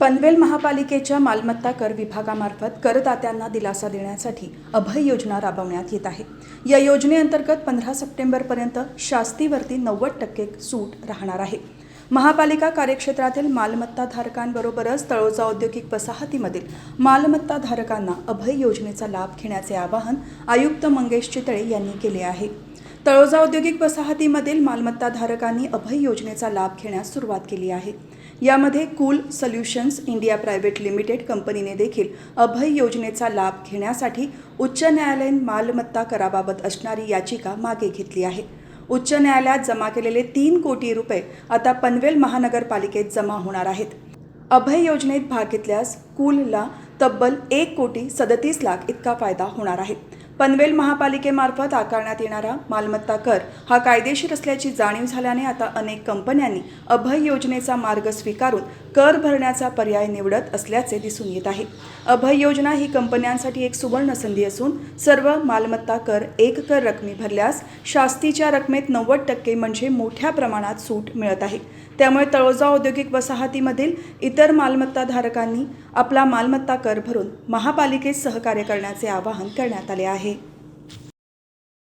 पनवेल महापालिकेच्या मालमत्ता कर विभागामार्फत करदात्यांना दिलासा देण्यासाठी अभय योजना राबवण्यात येत आहे. या योजनेअंतर्गत पंधरा सप्टेंबरपर्यंत शास्तीवरती नव्वद टक्के सूट राहणार आहे. महापालिका कार्यक्षेत्रातील मालमत्ताधारकांबरोबरच तळोजा औद्योगिक वसाहतीमधील मालमत्ताधारकांना अभय योजनेचा लाभ घेण्याचे आवाहन आयुक्त मंगेश चितळे यांनी केले आहे. तळोजा औद्योगिक वसाहतीमधील मालमत्ताधारकांनी अभय योजनेचा लाभ घेण्यास सुरुवात केली आहे. यामध्ये cool solutions India private limited कंपनीने देखील अभय योजनेचा लाभ घेण्यासाठी उच्च न्यायालयीन मालमत्ता कराबाबत असणारी याचिका मागे घेतली आहे. उच्च न्यायालयात जमा केलेले तीन कोटी रुपये आता पनवेल महानगरपालिकेत जमा होणार आहेत. अभय योजनेत भाग घेतल्यास कूलला तब्बल एक कोटी सदतीस लाख इतका फायदा होणार आहे. पनवेल महापालिकेमार्फत आकारण्यात येणारा मालमत्ता कर हा कायदेशीर असल्याची जाणीव झाल्याने आता अनेक कंपन्यांनी अभय योजनेचा मार्ग स्वीकारून कर भरण्याचा पर्याय निवडत असल्याचे दिसून येत आहे. अभय योजना ही कंपन्यांसाठी एक सुवर्ण संधी असून सर्व मालमत्ता कर एक कर रकमी भरल्यास शास्तीच्या रकमेत नव्वद टक्के म्हणजे मोठ्या प्रमाणात सूट मिळत आहे. त्यामुळे तळोजा औद्योगिक वसाहतीमधील इतर मालमत्ताधारकांनी आपला मालमत्ता कर भरून महापालिकेत सहकार्य करण्याचे आवाहन करण्यात आले आहे.